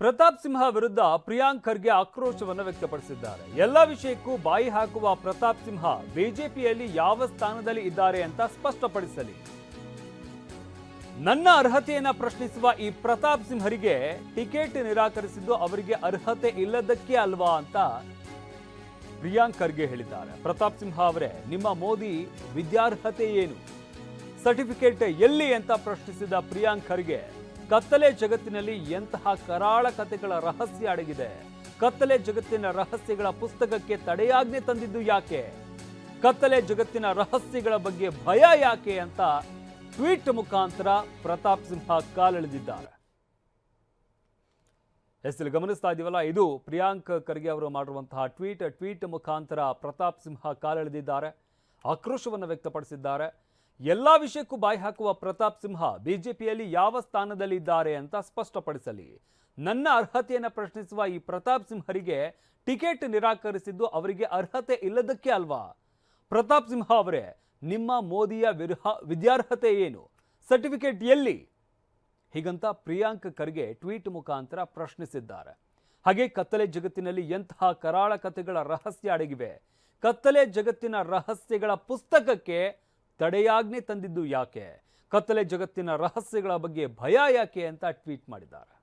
ಪ್ರತಾಪ್ ಸಿಂಹ ವಿರುದ್ಧ ಪ್ರಿಯಾಂಕ್ ಖರ್ಗೆ ಆಕ್ರೋಶವನ್ನು ವ್ಯಕ್ತಪಡಿಸಿದ್ದಾರೆ. ಎಲ್ಲ ವಿಷಯಕ್ಕೂ ಬಾಯಿ ಹಾಕುವ ಪ್ರತಾಪ್ ಸಿಂಹ ಬಿಜೆಪಿಯಲ್ಲಿ ಯಾವ ಸ್ಥಾನದಲ್ಲಿ ಇದ್ದಾರೆ ಅಂತ ಸ್ಪಷ್ಟಪಡಿಸಲಿ. ನನ್ನ ಅರ್ಹತೆಯನ್ನ ಪ್ರಶ್ನಿಸುವ ಈ ಪ್ರತಾಪ್ ಸಿಂಹರಿಗೆ ಟಿಕೆಟ್ ನಿರಾಕರಿಸಿದ್ದು ಅವರಿಗೆ ಅರ್ಹತೆ ಇಲ್ಲದಕ್ಕೆ ಅಲ್ವಾ ಅಂತ ಪ್ರಿಯಾಂಕ್ ಖರ್ಗೆ ಹೇಳಿದ್ದಾರೆ. ಪ್ರತಾಪ್ ಸಿಂಹ ಅವರೇ, ನಿಮ್ಮ ಮೋದಿ ವಿದ್ಯಾರ್ಹತೆ ಏನು? ಸರ್ಟಿಫಿಕೇಟ್ ಎಲ್ಲಿ ಅಂತ ಪ್ರಶ್ನಿಸಿದ ಪ್ರಿಯಾಂಕ್ ಖರ್ಗೆ ಕತ್ತಲೆ ಜಗತ್ತಿನಲ್ಲಿ ಎಂತಹ ಕರಾಳ ಕಥೆಗಳ ರಹಸ್ಯ ಅಡಗಿದೆ? ಕತ್ತಲೆ ಜಗತ್ತಿನ ರಹಸ್ಯಗಳ ಪುಸ್ತಕಕ್ಕೆ ತಡೆಯಾಜ್ಞೆ ತಂದಿದ್ದು ಯಾಕೆ? ಕತ್ತಲೆ ಜಗತ್ತಿನ ರಹಸ್ಯಗಳ ಬಗ್ಗೆ ಭಯ ಯಾಕೆ ಅಂತ ಟ್ವೀಟ್ ಮುಖಾಂತರ ಪ್ರತಾಪ್ ಸಿಂಹ ಕಾಲೆಳೆದಿದ್ದಾರೆ. ಇಲ್ಲಿ ಗಮನಿಸ್ತಾ ಇದೀವಲ್ಲ, ಇದು ಪ್ರಿಯಾಂಕ್ ಖರ್ಗೆ ಅವರು ಮಾಡಿರುವಂತಹ ಟ್ವೀಟ್. ಟ್ವೀಟ್ ಮುಖಾಂತರ ಪ್ರತಾಪ್ ಸಿಂಹ ಕಾಲೆಳೆದಿದ್ದಾರೆ. ಆಕ್ರೋಶವನ್ನು ವ್ಯಕ್ತಪಡಿಸಿದ್ದಾರೆ. ಎಲ್ಲ ವಿಷಯಕ್ಕೂ ಬಾಯಿ ಹಾಕುವ ಪ್ರತಾಪ್ ಸಿಂಹ ಬಿಜೆಪಿಯಲ್ಲಿ ಯಾವ ಸ್ಥಾನದಲ್ಲಿ ಇದ್ದಾರೆ ಅಂತ ಸ್ಪಷ್ಟಪಡಿಸಲಿ. ನನ್ನ ಅರ್ಹತೆಯನ್ನು ಪ್ರಶ್ನಿಸುವ ಈ ಪ್ರತಾಪ್ ಸಿಂಹರಿಗೆ ಟಿಕೆಟ್ ನಿರಾಕರಿಸಿದ್ದು ಅವರಿಗೆ ಅರ್ಹತೆ ಇಲ್ಲದಕ್ಕೆ ಅಲ್ವಾ? ಪ್ರತಾಪ್ ಸಿಂಹ ಅವರೇ, ನಿಮ್ಮ ಮೋದಿಯ ವಿರ್ಹ, ವಿದ್ಯಾರ್ಹತೆ ಏನು? ಸರ್ಟಿಫಿಕೇಟ್ ಎಲ್ಲಿ? ಹೀಗಂತ ಪ್ರಿಯಾಂಕ್ ಖರ್ಗೆ ಟ್ವೀಟ್ ಮುಖಾಂತರ ಪ್ರಶ್ನಿಸಿದ್ದಾರೆ. ಹಾಗೆ ಕತ್ತಲೆ ಜಗತ್ತಿನಲ್ಲಿ ಎಂತಹ ಕರಾಳ ಕಥೆಗಳ ರಹಸ್ಯ ಅಡಗಿವೆ. ಕತ್ತಲೆ ಜಗತ್ತಿನ ರಹಸ್ಯಗಳ ಪುಸ್ತಕಕ್ಕೆ ತಡೆಯಾಜ್ಞೆ ತಂದಿದ್ದು ಯಾಕೆ? ಕತ್ತಲೆ ಜಗತ್ತಿನ ರಹಸ್ಯಗಳ ಬಗ್ಗೆ ಭಯ ಯಾಕೆ ಅಂತ ಟ್ವೀಟ್ ಮಾಡಿದ್ದಾರೆ.